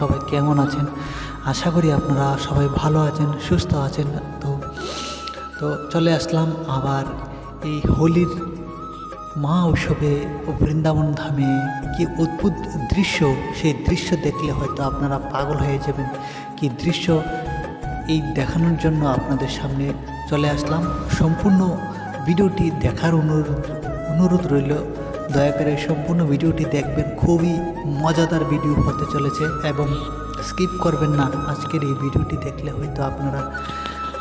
সবাই কেমন আছেন? আশা করি আপনারা সবাই ভালো আছেন, সুস্থ আছেন। তো তো চলে আসলাম আবার এই হোলির মা উৎসবে বৃন্দাবন ধামে। কি অদ্ভুত দৃশ্য! সেই দৃশ্য দেখলে হয়তো আপনারা পাগল হয়ে যাবেন। কি দৃশ্য! এই দেখানোর জন্য আপনাদের সামনে চলে আসলাম। সম্পূর্ণ ভিডিওটি দেখার অনুরোধ অনুরোধ রইল দয়া করে সম্পূর্ণ ভিডিওটি দেখবেন। খুবই মজাদার ভিডিও হতে চলেছে এবং স্কিপ করবেন না। আজকের এই ভিডিওটি দেখলে হয়তো আপনারা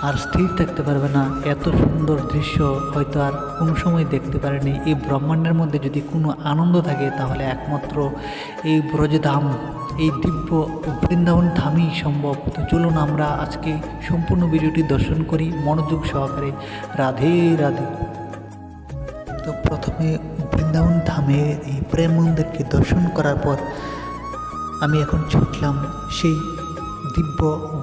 আর স্থির থাকতে পারবে না। এত সুন্দর দৃশ্য হয়তো আর কোনো সময় দেখতে পারেনি। এই ব্রহ্মাণ্ডের মধ্যে যদি কোনো আনন্দ থাকে, তাহলে একমাত্র এই ব্রজধাম, এই দিব্য বৃন্দাবন ধামই সম্ভব। তো চলুন আমরা আজকে সম্পূর্ণ ভিডিওটি দর্শন করি। মনোযোগ সহকারে। রাধে রাধে। তো প্রথমে বৃন্দাবন ধামে এই প্রেম মন্দিরকে দর্শন করার পর আমি এখন ছুটলাম সেই দিব্য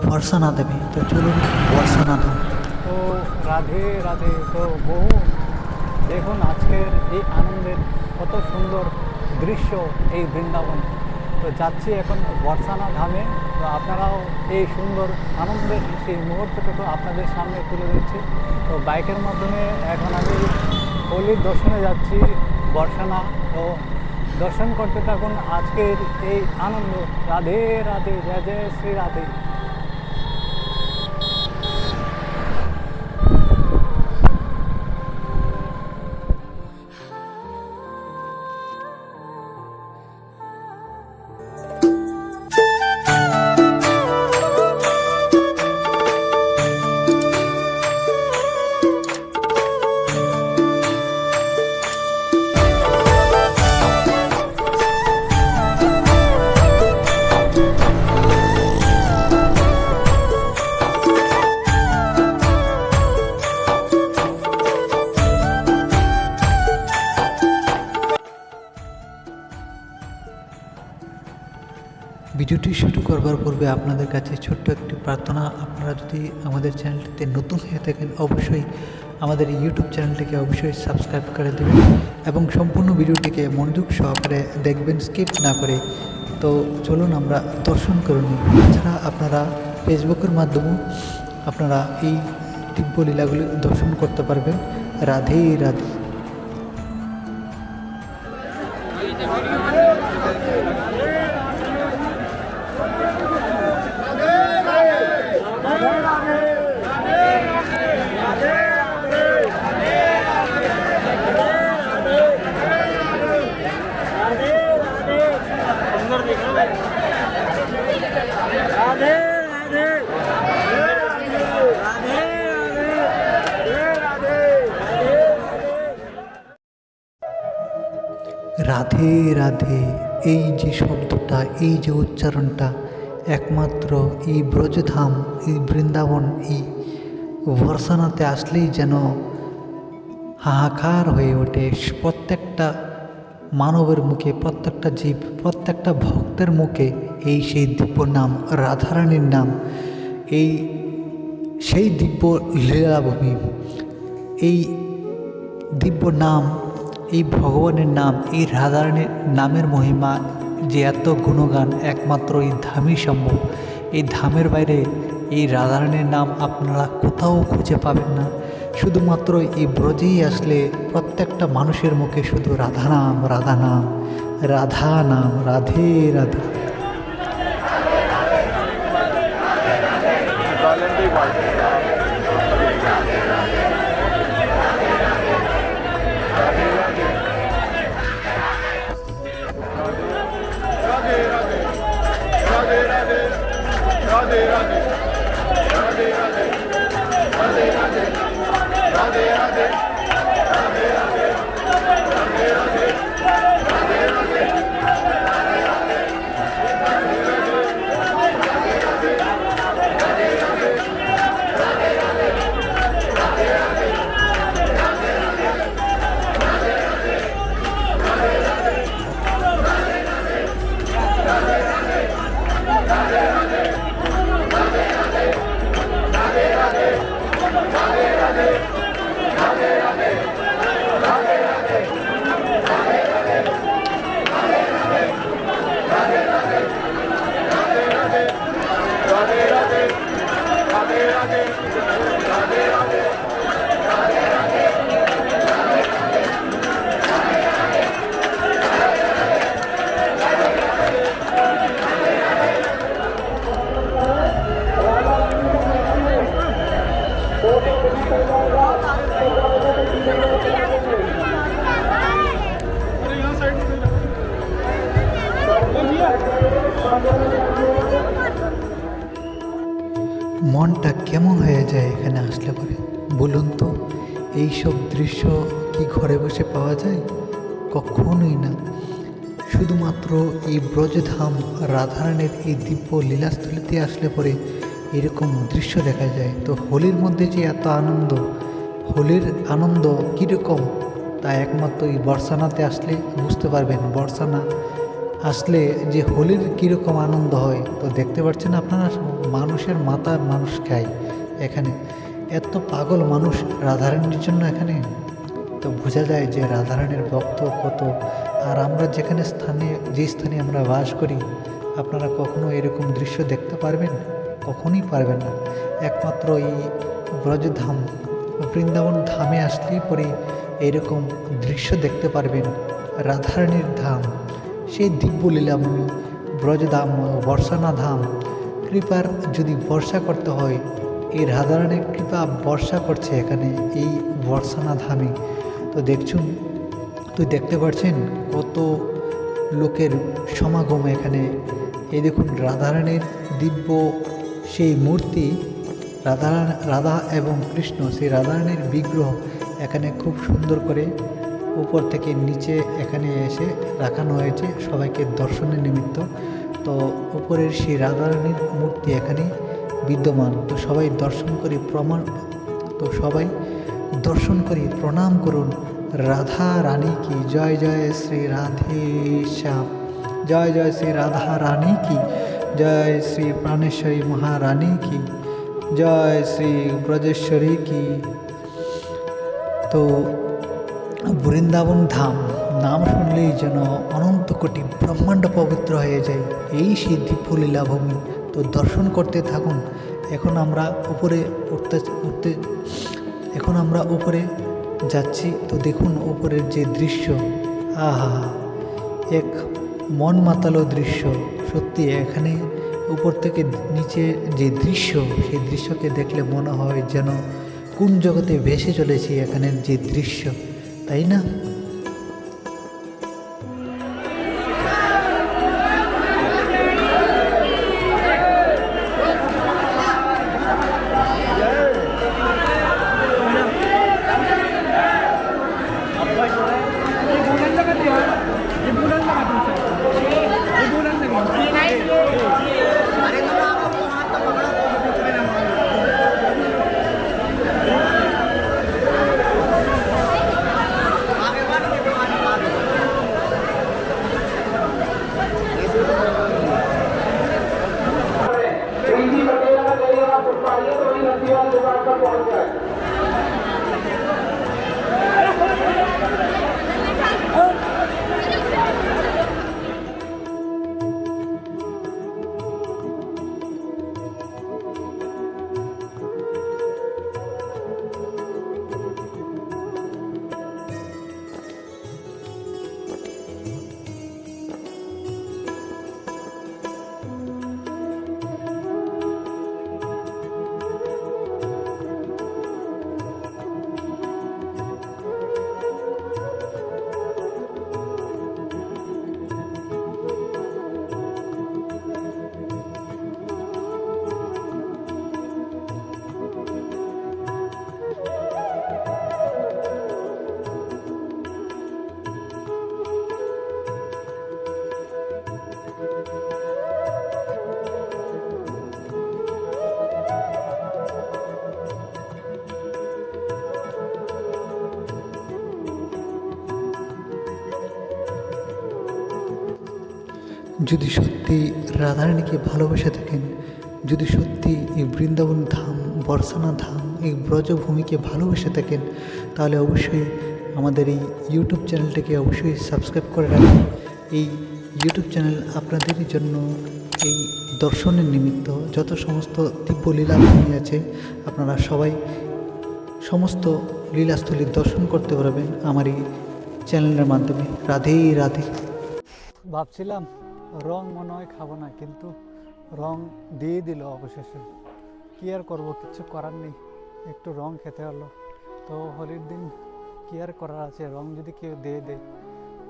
বর্ষানা দেবে তো চলুন বর্ষানা ধাম তো রাধে রাধে। তো বহু দেখুন আজকের এই আনন্দের কত সুন্দর দৃশ্য এই বৃন্দাবন। তো যাচ্ছি এখন বর্ষানা ধামে তো আপনারাও এই সুন্দর আনন্দের সেই মুহূর্তটুকু আপনাদের সামনে তুলে ধরছি। তো বাইকের মাধ্যমে এখন আমি হোলির দর্শনে যাচ্ছি। বর্ষানা ও দর্শন করতে থাকুন আজকের এই আনন্দ। রাধে রাধে জয় জয় শ্রী রাধে। ভিডিওটি শুরু করবার পূর্বে আপনাদের কাছে ছোট্ট একটি প্রার্থনা। আপনারা যদি আমাদের চ্যানেলটিতে নতুন হয়ে থাকেন, অবশ্যই আমাদের ইউটিউব চ্যানেলটিকে অবশ্যই সাবস্ক্রাইব করে দেবেন এবং সম্পূর্ণ ভিডিওটিকে মনোযোগ সহকারে দেখবেন, স্কিপ না করে। তো চলুন আমরা দর্শন করে নিই। এছাড়া আপনারা ফেসবুকের মাধ্যমেও আপনারা এই দিব্য লীলাগুলি দর্শন করতে পারবেন। রাধে রাধে। রাধে রাধে, এই যে শব্দটা, এই যে উচ্চারণটা, একমাত্র এই ব্রজধাম, এই বৃন্দাবন, এই বর্ষানাতে আসলেই যেন হাহাকার হয়ে ওঠে। প্রত্যেকটা মানবের মুখে, প্রত্যেকটা জীব, প্রত্যেকটা ভক্তের মুখে এই সেই দিব্য নাম, রাধারানীর নাম, এই সেই দিব্য লীলাভূমি, এই দিব্য নাম এই ভগবানের নাম, এই রাধারানীর নামের মহিমা যে এত গুণগান একমাত্র এই ধামই সম্ভব এই ধামের বাইরে এই রাধারানীর নাম আপনারা কোথাও খুঁজে পাবেন না শুধুমাত্র এই ব্রজেই আসলে প্রত্যেকটা মানুষের মুখে শুধু রাধা নাম রাধা নাম রাধা নাম রাধে রাধে. এই দিব্য লীলাস্থলিতে আসলে পরে এরকম দৃশ্য দেখা যায়। তো হোলির মধ্যে যে এত আনন্দ, হোলির আনন্দ কীরকম, তা একমাত্র এই বর্ষানাতে আসলে বুঝতে পারবেন। বর্ষানা আসলে যে হোলির কীরকম আনন্দ হয়, তো দেখতে পাচ্ছেন আপনারা মানুষের মাথা মানুষ খায় এখানে। এত পাগল মানুষ রাধারানীর জন্য এখানে। তো বোঝা যায় যে রাধারানীর ভক্ত কত। আর আমরা যেখানে স্থানে, যে স্থানে আমরা বাস করি আপনারা কখনো এরকম দৃশ্য দেখতে পারবেন? কখনোই পারবেন না। একমাত্র এই ব্রজধাম, বৃন্দাবন ধামে আসলেই পরে এরকম দৃশ্য দেখতে পারবেন। রাধারানীর ধাম, সেই দিব্য লীলাভূমি ব্রজধাম, বর্ষানা ধাম। কৃপার যদি বর্ষা করতে হয়, এই রাধারানীর কৃপা বর্ষা করছে এখানে, এই বর্ষানা ধামে। তো দেখছুন তুই দেখতে পাচ্ছেন কত লোকের সমাগম এখানে এই দেখুন, রাধারানীর দিব্য সেই মূর্তি রাধা রাধা এবং কৃষ্ণ, সেই রাধারানীর বিগ্রহ এখানে খুব সুন্দর করে উপর থেকে নিচে এখানে এসে রাখানো হয়েছে সবাইকে দর্শনের নিমিত্ত। তো উপরের সেই রাধারানীর মূর্তি এখানে বিদ্যমান। তো সবাই দর্শন করে প্রমাণ, তো সবাই দর্শন করে প্রণাম করুন। রাধা রানী কি জয় জয় শ্রী রাধে শ্যাম। জয় জয় শ্রী রাধা রানী কি? জয় শ্রী প্রাণেশ্বরী মহারানী কি? জয় শ্রী ব্রজেশ্বরী কি? তো বৃন্দাবন ধাম, নাম শুনলেই যেন অনন্ত কোটি ব্রহ্মাণ্ড পবিত্র হয়ে যায়। এই সেই দিব্য লীলাভূমি তো দর্শন করতে থাকুন। এখন আমরা উপরে উঠতে উঠতে, এখন আমরা উপরে যাচ্ছি। তো দেখুন উপরের যে দৃশ্য। আহা, এক মন মাতালো দৃশ্য সত্যি এখানে উপর থেকে নিচে যে দৃশ্য, সেই দৃশ্যকে দেখলে মনে হয় যেন কোন জগতে ভেসে চলেছি এখানের যে দৃশ্য, তাই না? যদি সত্যি রাধারানীকে ভালোবেসে থাকেন, যদি সত্যি এই বৃন্দাবন ধাম, বর্ষানা ধাম, এই ব্রজভূমিকে ভালোবেসে থাকেন, তাহলে অবশ্যই আমাদের এই ইউটিউব চ্যানেলটাকে অবশ্যই সাবস্ক্রাইব করে রাখুন। এই ইউটিউব চ্যানেল আপনাদের জন্য এই দর্শনের নিমিত্ত যত সমস্ত দিব্য লীলাভূমি আছে, আপনারা সবাই সমস্ত লীলাস্থলী দর্শন করতে পারবেন আমার এই চ্যানেলের মাধ্যমে। রাধে রাধে। ভাবছিলাম রং মনে হয় খাব না, কিন্তু রং দিয়ে দিল অবশেষে। কী আর করব, কিছু করার নেই, একটু রং খেতে হলো। তো হোলির দিন কী আর করার আছে, রং যদি কেউ দিয়ে দেয়,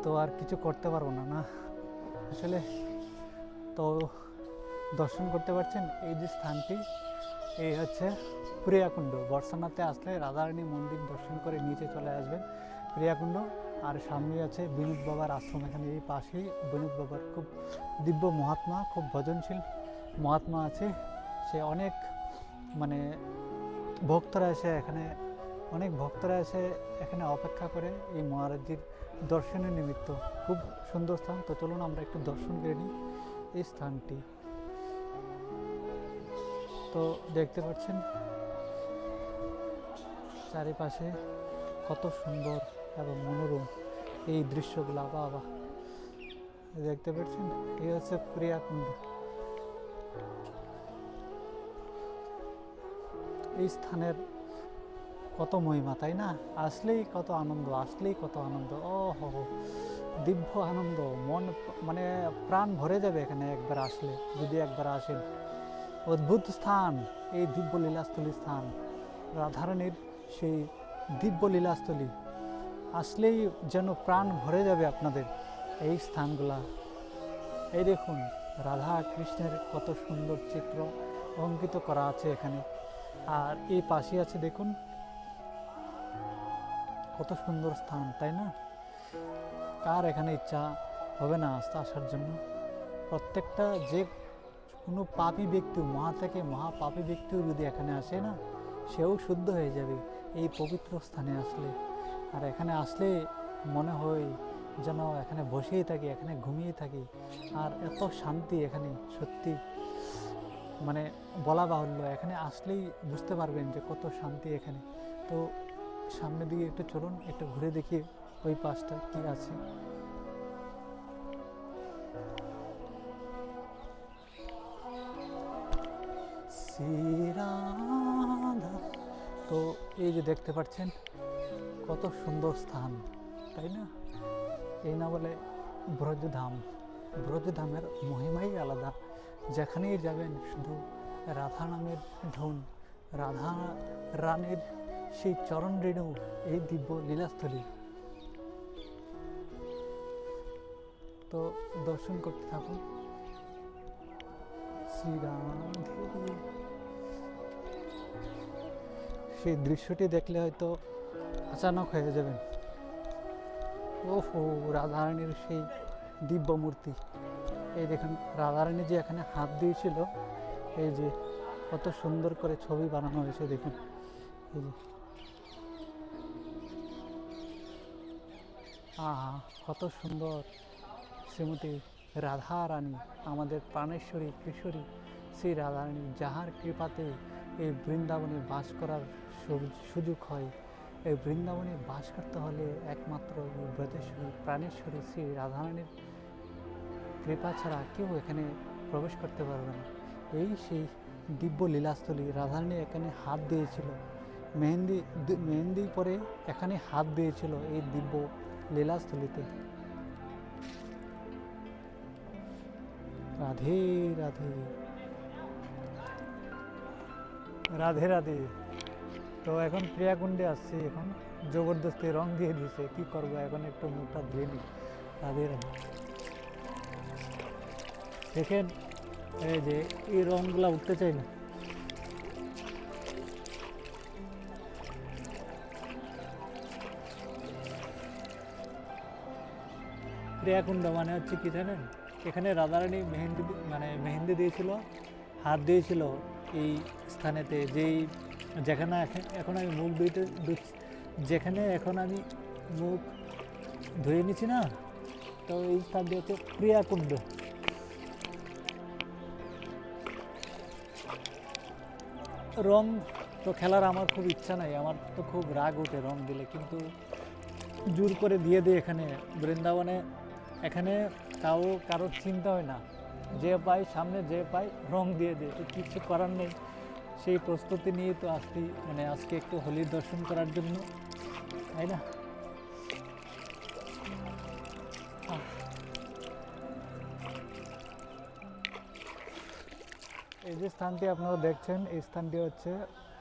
তো আর কিছু করতে পারব না না? আসলে তো দর্শন করতে পারছেন, এই যে স্থানটি, এই হচ্ছে প্রিয়াকুণ্ড। বর্ষানাতে আসলে রাধারানী মন্দির দর্শন করে নিচে চলে আসবেন। প্রিয়াকুণ্ড আর সামনে আছে বিনোদ বাবার আশ্রম। এখানে এই পাশেই বিনোদ বাবার খুব দিব্য মহাত্মা, খুব ভজনশীল মহাত্মা আছে। সে অনেক মানে ভক্তরা এসে এখানে, অনেক ভক্তরা এসে এখানে অপেক্ষা করে এই মহারাজজির দর্শনের নিমিত্ত। খুব সুন্দর স্থান। তো চলুন আমরা একটু দর্শন করে নিই এই স্থানটি। তো দেখতে পাচ্ছেন, চারিপাশে কত সুন্দর এবং মনোরম এই দৃশ্যগুলো বাবা দেখতে পাচ্ছেন? এই হচ্ছে প্রিয়াকুণ্ড। এই স্থানের কত মহিমা, তাই না? আসলেই কত আনন্দ, আসলেই কত আনন্দ। ও হো দিব্য আনন্দ। মন মানে প্রাণ ভরে যাবে এখানে একবার আসলে, যদি একবার আসেন। অদ্ভুত স্থান, এই দিব্য লীলাস্থলী স্থান। রাধারণীর সেই দিব্য লীলাস্থলী আসলেই যেন প্রাণ ভরে যাবে আপনাদের এই স্থানগুলা। এই দেখুন রাধা কৃষ্ণের কত সুন্দর চিত্র অঙ্কিত করা আছে এখানে। আর এই পাশে আছে দেখুন, কত সুন্দর স্থান, তাই না? কার এখানে ইচ্ছা হবে না আসতে আসার জন্য? প্রত্যেকটা যে কোনো পাপী ব্যক্তি মহা থেকে মহা পাপী ব্যক্তিও যদি এখানে আসে না, সেও শুদ্ধ হয়ে যাবে এই পবিত্র স্থানে আসলে। আর এখানে আসলে মনে হয় যেন এখানে বসেই থাকি, এখানে ঘুমিয়ে থাকি। আর এত শান্তি এখানে, সত্যি। মানে বলা বাহুল্য, এখানে আসলেই বুঝতে পারবেন যে কত শান্তি এখানে। তো সামনের দিকে একটু চলুন, একটু ঘুরে দেখি ওই পাশটা কি আছে। তো এই যে দেখতে পাচ্ছেন কত সুন্দর স্থান, তাই না? এই না বলে ব্রজধাম ব্রজধামের মহিমাই আলাদা। যেখানেই যাবেন শুধু রাধা নামের ধুন রাধা রানের সেই চরণ রেণু, এই দিব্য লীলাস্থলী। তো দর্শন করতে থাকুন। শ্রীরাম সেই দৃশ্যটি দেখলে হয়তো আচানক হয়ে যাবেন। ওহো, রাধারানীর সেই দিব্য মূর্তি এই দেখুন, রাধারানী যে এখানে হাত দিয়েছিল, এই যে কত সুন্দর করে ছবি বানানো হয়েছে, দেখুন। এই যে। আহা, কত সুন্দর। শ্রীমতী রাধা রানী আমাদের প্রাণেশ্বরী, কিশোরী শ্রী রাধারানী, যাহার কৃপাতে এই বৃন্দাবনে বাস করার সুযোগ হয়। এই বৃন্দাবনে বাস করতে হলে একমাত্র এই ব্রজেশ্বরী প্রাণেশ্বরী শ্রী রাধারানীর কৃপা ছাড়া কেউ এখানে প্রবেশ করতে পারবে না। এই সেই দিব্য লীলাস্থলী রাধারানী এখানে হাত দিয়েছিল। মেহেন্দি মেহেন্দি পরে এখানে হাত দিয়েছিল এই দিব্য লীলাস্থলীতে। রাধে রাধে। রাধে রাধে। তো এখন প্রিয়াকুণ্ডে আসছি, এখন জবরদস্তি রং দিয়ে দিছে, কি করব? এখন একটু মুখটা ধুয়ে নিই রাধে দেখেন, এই যে এই রংগুলা উঠতে চাই না। প্রিয়াকুণ্ড মানে হচ্ছে কি জানেন? এখানে রাধারানী মেহেন্দি মানে মেহেন্দি দিয়েছিল হাত দিয়েছিল এই স্থানেতে, যেই যেখানে এখন- আমি মুখ ধুইতে যেখানে এখন আমি মুখ ধুয়ে নিচ্ছি না, তো এই স্থানটি হচ্ছে প্রিয়াকুণ্ড রং তো খেলার আমার খুব ইচ্ছা নাই, আমার তো খুব রাগ ওঠে রং দিলে, কিন্তু জোর করে দিয়ে দিই এখানে। বৃন্দাবনে এখানে কাউ কারোর চিন্তা হয় না। যে পাই সামনে, যে পাই রং দিয়ে দিয়ে, তো কিছু করার নেই। সেই প্রস্তুতি নিয়ে তো আসছি মানে আজকে একটু হোলির দর্শন করার জন্য, তাই না? এই যে স্থানটি আপনারা দেখছেন, এই স্থানটি হচ্ছে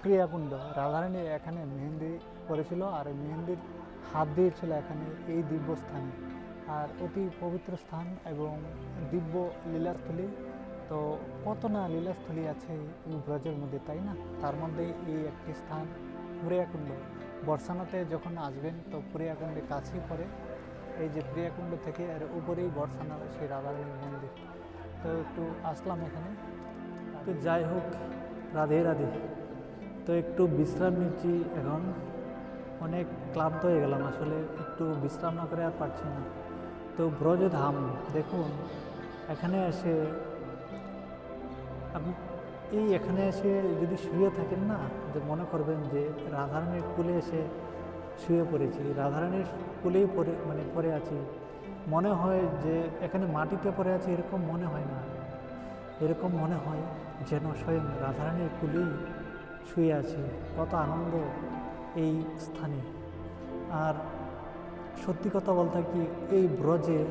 প্রিয়াকুণ্ড। রাধারানী এখানে মেহেন্দি করেছিল আর মেহেন্দির হাত দিয়েছিল এখানে এই দিব্য স্থানে আর অতি পবিত্র স্থান এবং দিব্য লীলাস্থলী তো কত না লীলাস্থলী আছে এই ব্রজের মধ্যে, তাই না? তার মধ্যে এই একটি স্থান প্রিয়াকুণ্ড বর্ষানাতে যখন আসবেন, তো প্রিয়াকুণ্ডে কাছেই পড়ে। এই যে প্রিয়াকুণ্ড থেকে আর উপরেই বর্ষানা সেই রাধারানীর মন্দির। তো একটু আসলাম এখানে। তো যাই হোক, রাধে রাধে। তো একটু বিশ্রাম নিচ্ছি এখন। অনেক ক্লান্ত হয়ে গেলাম, আসলে একটু বিশ্রাম না করে আর পারছি না। তো ব্রজধাম, দেখুন, এখানে এসে আপনি এই এখানে এসে যদি শুয়ে থাকেন না, যে মনে করবেন যে রাধারানীর কুলে এসে শুয়ে পড়েছি, রাধারানীর কুলেই পড়ে মানে পড়ে আছি। মনে হয় যে এখানে মাটিতে পড়ে আছি, এরকম মনে হয় না। এরকম মনে হয় যেন স্বয়ং রাধারানীর কুলেই শুয়ে আছি। কত আনন্দ এই স্থানে। আর সত্যি কথা বলতে কি, এই ব্রজে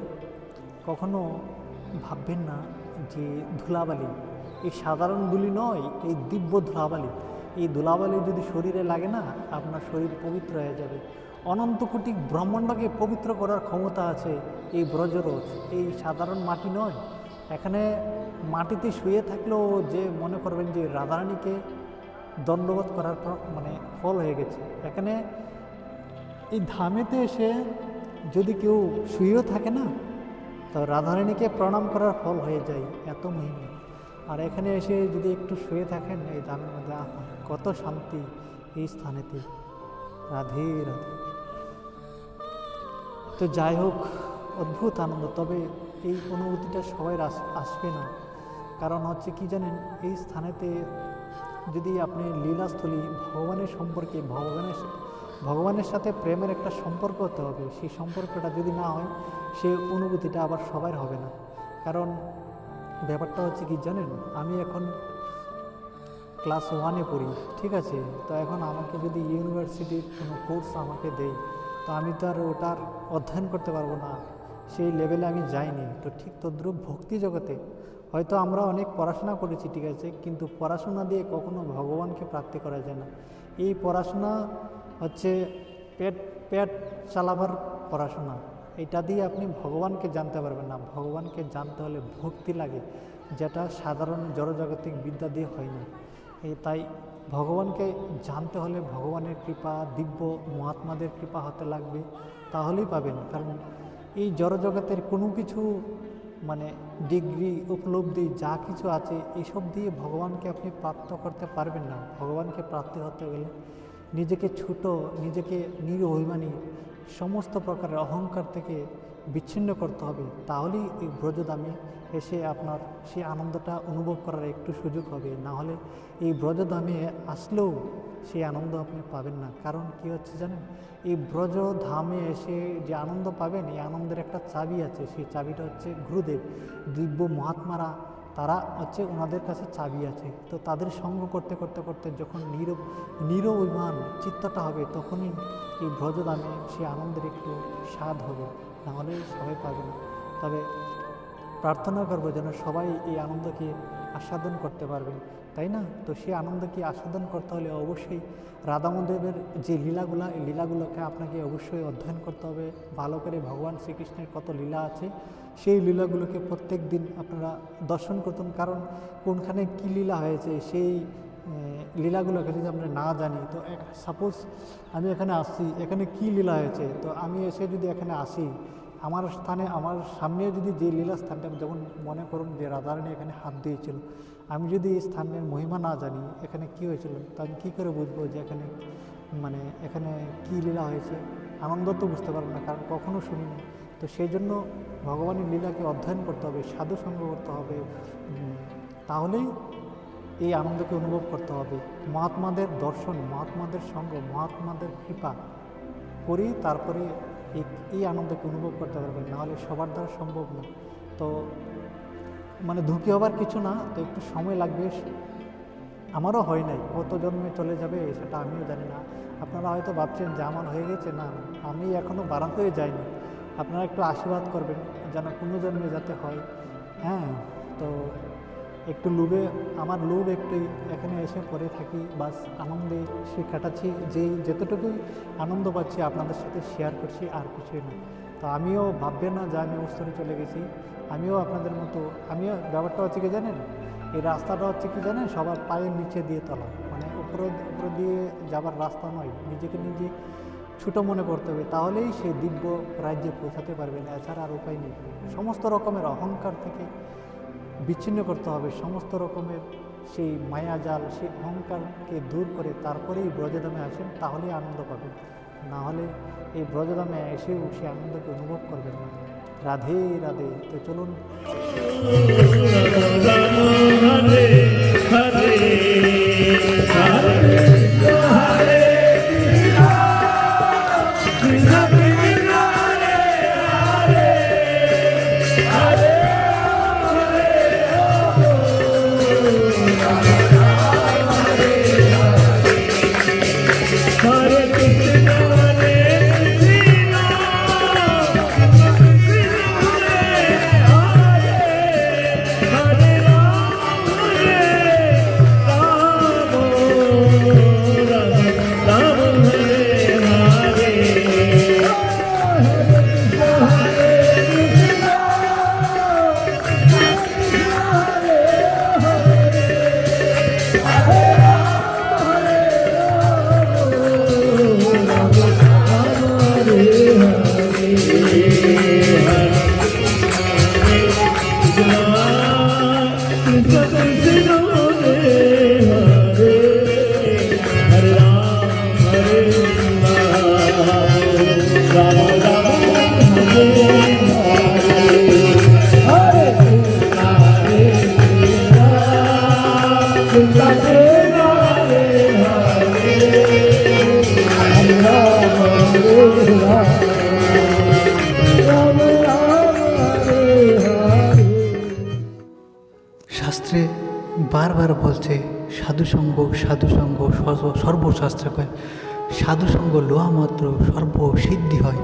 কখনো ভাববেন না যে ধুলাবালি। এই সাধারণ ধুলি নয়, এই দিব্য ধুলাবালি। এই ধুলাবালি যদি শরীরে লাগে না, আপনার শরীর পবিত্র হয়ে যাবে। অনন্ত কোটি ব্রহ্মাণ্ডকে পবিত্র করার ক্ষমতা আছে, এই ব্রজরোজ। এই সাধারণ মাটি নয়। এখানে মাটিতে শুয়ে থাকলেও যে মনে করবেন যে রাধারানীকে দণ্ডবোধ করার মানে ফল হয়ে গেছে। এখানে এই ধামেতে এসে যদি কেউ শুয়েও থাকে না, তো রাধারানীকে প্রণাম করার ফল হয়ে যায় এত মহিমা। আর এখানে এসে যদি একটু শুয়ে থাকেন, এই ধামের মধ্যে কত শান্তি এই স্থানেতে। রাধে রাধে। তো যাই হোক, অদ্ভুত আনন্দ। তবে এই অনুভূতিটা সবাই আস- আসবে না। কারণ হচ্ছে কি জানেন, এই স্থানেতে যদি আপনি লীলাস্থলী ভগবানের সম্পর্কে, ভগবানের ভগবানের সাথে প্রেমের একটা সম্পর্ক হতে হবে, সেই সম্পর্কটা যদি না হয় সেই অনুভূতিটা আবার সবার হবে না। কারণ ব্যাপারটা হচ্ছে কি জানেন, আমি এখন ক্লাস ওয়ানে পড়ি, ঠিক আছে? তো এখন আমাকে যদি ইউনিভার্সিটির কোনো কোর্স আমাকে দেয়, তো আমি তো আর ওটার অধ্যয়ন করতে পারব না। সেই লেভেলে আমি যাইনি। তো ঠিক তদ্রুপ ভক্তি জগতে হয়তো আমরা অনেক পড়াশোনা করেছি, ঠিক আছে? কিন্তু পড়াশোনা দিয়ে কখনো ভগবানকে প্রাপ্তি করা যায় না। এই পড়াশোনা হচ্ছে পেট পেট চালাবার পড়াশোনা। এটা দিয়ে আপনি ভগবানকে জানতে পারবেন না। ভগবানকে জানতে হলে ভক্তি লাগে, যেটা সাধারণ জড়জাগতিক বিদ্যা দিয়ে হয় না। তাই ভগবানকে জানতে হলে ভগবানের কৃপা, দিব্য মহাত্মাদের কৃপা হতে লাগবে, তাহলেই পাবেন। কারণ এই জড়জগতের কোনো কিছু মানে ডিগ্রি উপলব্ধি, যা কিছু আছে, এসব দিয়ে ভগবানকে আপনি প্রাপ্ত করতে পারবেন না। ভগবানকে প্রাপ্তি হতে গেলে নিজেকে ছোট, নিজেকে নিরঅভিমানী সমস্ত প্রকারের অহংকার থেকে বিচ্ছিন্ন করতে হবে, তাহলেই এই ব্রজদামে এসে আপনার সেই আনন্দটা অনুভব করার একটু সুযোগ হবে। না হলে এই ব্রজধামে আসলেও সেই আনন্দ আপনি পাবেন না। কারণ কি হচ্ছে জানেন? এই ব্রজধামে এসে যে আনন্দ পাবেন, এই আনন্দের একটা চাবি আছে, সেই চাবিটা হচ্ছে গুরুদেব, দিব্য মহাত্মারা তারা হচ্ছে ওনাদের কাছে চাবি আছে। তো তাদের সঙ্গ করতে করতে করতে যখন নীরব নিরবিমান চিত্তটা হবে, তখনই এই ব্রজদামে সে আনন্দের একটু স্বাদ হবে। নাহলে সবাই পাবে না। তবে প্রার্থনা করব যেন সবাই এই আনন্দকে আস্বাদন করতে পারবেন। তাই না? তো সেই আনন্দকে আস্বাদন করতে হলে অবশ্যই রাধামদেবের যে লীলাগুলা, এই লীলাগুলোকে আপনাকে অবশ্যই অধ্যয়ন করতে হবে। ভালো করে ভগবান শ্রীকৃষ্ণের কত লীলা আছে সেই লীলাগুলোকে প্রত্যেক দিন আপনারা দর্শন করতেন। কারণ কোনখানে কী লীলা হয়েছে, সেই লীলাগুলোকে যদি আমরা না জানি, তো সাপোজ আমি এখানে আসছি, এখানে কী লীলা হয়েছে? তো আমি এসে যদি এখানে আসি, আমার স্থানে, আমার সামনে যদি যে লীলা স্থানটা যেমন মনে করুন যে রাধারানী এখানে হাত দিয়েছিল, আমি যদি এই স্থানের মহিমা না জানি, এখানে কি হয়েছিল, তো আমি কী করে বুঝব যে এখানে মানে এখানে কী লীলা হয়েছে? আনন্দ তো বুঝতে পারব না, কারণ কখনো শুনিনি। তো সেই জন্য ভগবানের লীলাকে অধ্যয়ন করতে হবে, সাধু সঙ্গ করতে হবে তাহলেই এই আনন্দকে অনুভব করতে হবে। মহাত্মাদের দর্শন, মহাত্মাদের সঙ্গ, মহাত্মাদের কৃপা করি তারপরে এই আনন্দকে অনুভব করতে পারবেন নাহলে সবার দ্বারা সম্ভব না। তো মানে দুঃখী হবার কিছু না, তো একটু সময় লাগবে। আমারও হয় নাই, কত জন্মে চলে যাবে সেটা আমিও জানি না। আপনারা হয়তো ভাবছেন যে আমার হয়ে গেছে, না আমি এখনও বাড়াতেই যাইনি। আপনারা একটু আশীর্বাদ করবেন, যেন কোনো জন্মে যাতে হয়। হ্যাঁ তো একটু লুবে আমার লুব একটু এখানে এসে পড়ে থাকি। বাস আনন্দে সে কাটাচ্ছি, যে যতটুকু আনন্দ পাচ্ছি আপনাদের সাথে শেয়ার করছি, আর কিছুই না। তো আমিও ভাববেন না যে আমি উস্তরে চলে গেছি। আমিও আপনাদের মতো, আমিও ব্যাপারটা হচ্ছে কি জানেন? এই রাস্তাটা হচ্ছে কি জানেন? সবার পায়ের নিচে দিয়ে তোলা। মানে উপরে উপরে দিয়ে যাবার রাস্তা নয়, নিজেকে নিজে ছোটো মনে করতে হবে, তাহলেই সে দিব্য রাজ্যে পৌঁছাতে পারবেন এছাড়া আর উপায় নেই। সমস্ত রকমের অহংকার থেকে বিচ্ছিন্ন করতে হবে। সমস্ত রকমের সেই মায়াজাল সেই অহংকারকে দূর করে তারপরেই ব্রজধামে আসেন, তাহলেই আনন্দ পাবেন। না হলে এই ব্রজধামে এসেও সে আনন্দকে অনুভব করবেন না। রাধে রাধে। তো চলুন। সাধুসঙ্গ লোহা মাত্র সর্বসিদ্ধি হয়।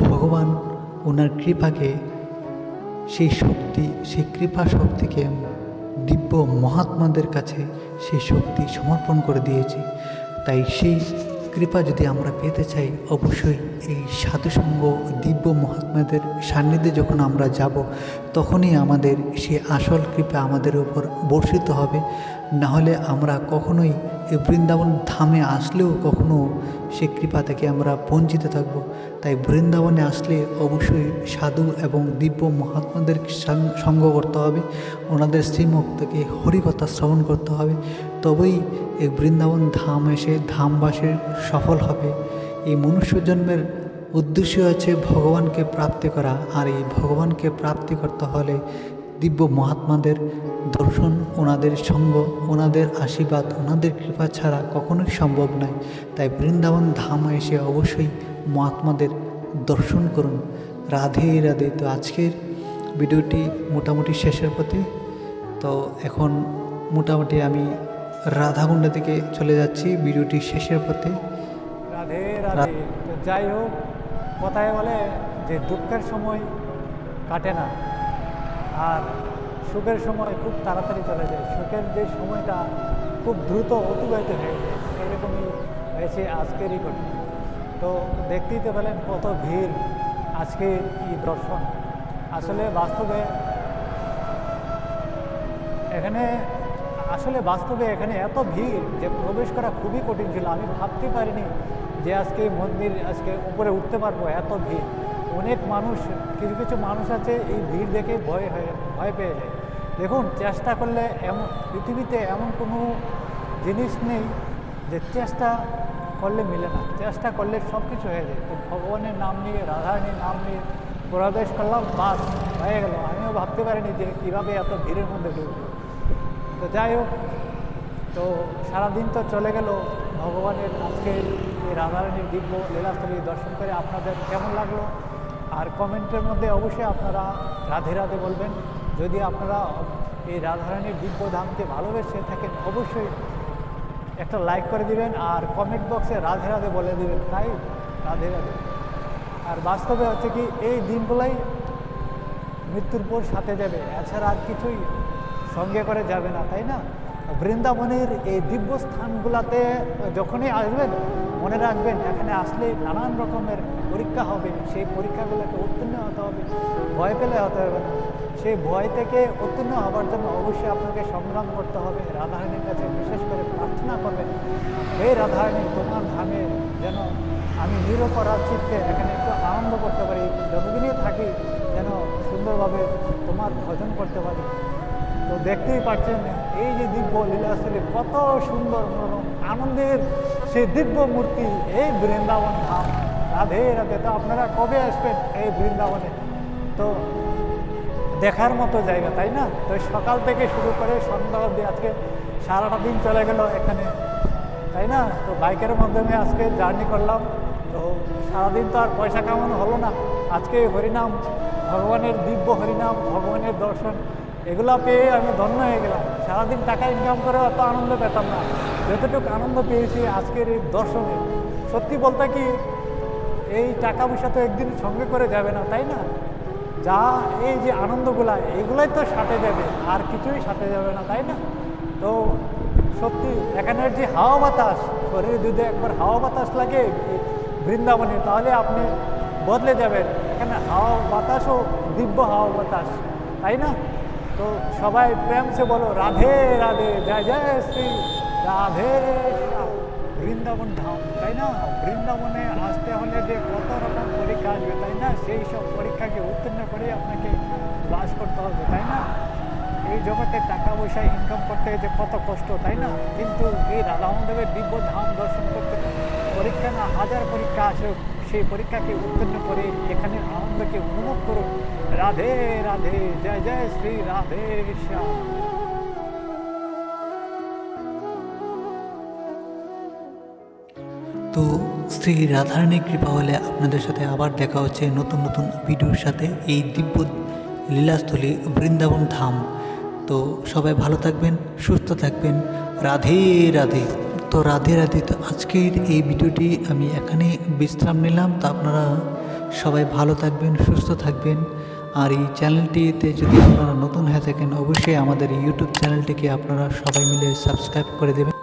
ভগবান ওনার কৃপাকে, সেই শক্তি, সেই কৃপা শক্তিকে দিব্য মহাত্মাদের কাছে সেই শক্তি সমর্পণ করে দিয়েছি। তাই সেই কৃপা যদি আমরা পেতে চাই, অবশ্যই এই সাধুসঙ্গ দিব্য মহাত্মাদের সান্নিধ্যে যখন আমরা যাব, তখনই আমাদের সেই আসল কৃপা আমাদের উপর বর্ষিত হবে। না হলে আমরা কখনোই এই বৃন্দাবন ধামে আসলেও কখনো সে কৃপা থেকে আমরা বঞ্চিত থাকব। তাই বৃন্দাবনে আসলে অবশ্যই সাধু এবং দিব্য মহাত্মাদের সঙ্গ করতে হবে। ওনাদের শ্রীমুখ থেকে হরিকথা শ্রবণ করতে হবে। তবেই এই বৃন্দাবন ধাম এসে ধামবাসের সফল হবে। এই মনুষ্য জন্মের উদ্দেশ্য আছে ভগবানকে প্রাপ্তি করা। আর এই ভগবানকে প্রাপ্তি করতে হলে দিব্য মহাত্মাদের দর্শন, ওনাদের সঙ্গ, ওনাদের আশীর্বাদ, ওনাদের কৃপা ছাড়া কখনোই সম্ভব নয়। তাই বৃন্দাবন ধাম এসে অবশ্যই মহাত্মাদের দর্শন করুন। রাধে রাধে। তো আজকের ভিডিওটি মোটামুটি শেষের পথে। তো এখন মোটামুটি আমি রাধাকুণ্ডা থেকে চলে যাচ্ছি ভিডিওটি শেষের পথে। রাধে রাধে। যাই হোক, কথায় বলে যে দুঃখের সময় কাটে না। আর সুখের সময় খুব তাড়াতাড়ি চলে যায়। সুখের যে সময়টা খুব দ্রুত অতিবাহিত হয়ে যায়, এরকমই হয়েছে আজকেরই ঘটনা। তো দেখতেই তো পেলেন কত ভিড় আজকে কি দর্শন। আসলে বাস্তবে এখানে, আসলে বাস্তবে এখানে এত ভিড় যে প্রবেশ করা খুবই কঠিন ছিল। আমি ভাবতে পারিনি যে আজকে মন্দির, আজকে উপরে উঠতে পারব এত ভিড়। অনেক মানুষ, কিছু কিছু মানুষ আছে, এই ভিড় দেখে ভয় হয়ে, ভয় পেয়ে যায়। দেখুন, চেষ্টা করলে এমন, পৃথিবীতে এমন কোনো জিনিস নেই যে চেষ্টা করলে মিলে না। চেষ্টা করলে সব কিছু হয়ে যায়। তো ভগবানের নাম নিয়ে, রাধারানীর নাম নিয়ে প্রবেশ করলাম, বাস, হয়ে গেল। আমিও ভাবতে পারিনি যে কীভাবে এত ভিড়ের মধ্যে ঢুকবো তো যাই হোক, তো সারাদিন তো চলে গেল। ভগবানের আজকে এই রাধারানীর দিব্য লীলাস্থলী দর্শন করে আপনাদের কেমন লাগল? আর কমেন্টের মধ্যে অবশ্যই আপনারা রাধে রাধে বলবেন। যদি আপনারা এই রাধারানীর দিব্য ধামকে ভালোবেসে থাকেন, অবশ্যই একটা লাইক করে দিবেন আর কমেন্ট বক্সে রাধে রাধে বলে দিবেন, তাই? রাধে রাধে। আর বাস্তবে হচ্ছে কি, এই দিনগুলাই মৃত্যুর পর সাথে যাবে, এছাড়া আর কিছুই সঙ্গে করে যাবে না, তাই না? বৃন্দাবনের এই দিব্য স্থানগুলোতে যখনই আসবেন, মনে রাখবেন এখানে আসলে নানান রকমের পরীক্ষা হবে। সেই পরীক্ষাগুলোকে উত্তীর্ণ হতে হবে, ভয় পেলে হতে হবে না। সেই ভয় থেকে উত্তীর্ণ হওয়ার জন্য অবশ্যই আপনাকে সংগ্রাম করতে হবে, রাধারানীর কাছে বিশেষ করে প্রার্থনা করবেন। এই রাধারানী, তোমার ধামে যেন আমি নিরপরাধ চিত্তে এখানে একটু আনন্দ করতে পারি, যতদিনই থাকি যেন সুন্দরভাবে তোমার ভজন করতে পারি। তো দেখতেই পাচ্ছেন এই যে দিব্য লীলাস্থলী কত সুন্দর আনন্দের সেই দিব্য মূর্তি এই বৃন্দাবন ধাম। রাধে রাধে, তো আপনারা কবে আসবেন এই বৃন্দাবনে? তো দেখার মতো জায়গা, তাই না? তো সকাল থেকে শুরু করে সন্ধ্যা অবধি আজকে সারাটা দিন চলে গেল এখানে, তাই না? তো বাইকের মাধ্যমে আজকে জার্নি করলাম। তো সারাদিন তো আর পয়সা কামানো হলো না। আজকে হরিনাম, ভগবানের দিব্য হরিনাম, ভগবানের দর্শন এগুলো পেয়ে আমি ধন্য হয়ে গেলাম। সারাদিন টাকা ইনকাম করে অত আনন্দ পেতাম না। যতটুকু আনন্দ পেয়েছি আজকের এই দর্শনে। সত্যি বলতে কি, এই টাকা পয়সা তো একদিন সঙ্গে করে যাবে না, তাই না? যা এই যে আনন্দগুলা, এগুলাই তো সাথে যাবে, আর কিছুই সাথে যাবে না, তাই না? তো সত্যি এখানের যে হাওয়া বাতাস, শরীরে যদি একবার হাওয়া বাতাস লাগে বৃন্দাবনে, তাহলে আপনি বদলে যাবেন। এখানে হাওয়া বাতাসও দিব্য হাওয়া বাতাস, তাই না? তো সবাই প্রেম সে বলো, রাধে রাধে, জয় জয় শ্রী, রাধে বৃন্দাবন ধাম, তাই না? বৃন্দাবনে আসতে হলে যে কত রকম পরীক্ষা আসবে, তাই না? সেই সব পরীক্ষাকে উত্তীর্ণ করে আপনাকে বাস করতে হবে, তাই না? এই জগতে টাকা পয়সা ইনকাম করতে যে কত কষ্ট, তাই না? কিন্তু এই রাধামদেবের দিব্য ধাম দর্শন করতে পরীক্ষা না, হাজার পরীক্ষা আসে সেই পরীক্ষাকে উত্তীর্ণ করে এখানে আনন্দকে উপভোগ করুন রাধে রাধে জয় জয় শ্রী রাধে তো শ্রী রাধারানীর কৃপা হলে আপনাদের সাথে আবার দেখা হচ্ছে নতুন নতুন ভিডিওর সাথে এই দিব্য লীলাস্থলী বৃন্দাবন ধাম। তো সবাই ভালো থাকবেন, সুস্থ থাকবেন। রাধে রাধে। তো রাধে রাধে। তো আজকের এই ভিডিওটি আমি এখানে বিশ্রাম নিলাম। তো আপনারা সবাই ভালো থাকবেন, সুস্থ থাকবেন। আর এই চ্যানেলটিতে যদি আপনারা নতুন হয়ে থাকেন, অবশ্যই আমাদের ইউটিউব চ্যানেলটিকে আপনারা সবাই মিলে সাবস্ক্রাইব করে দেবেন।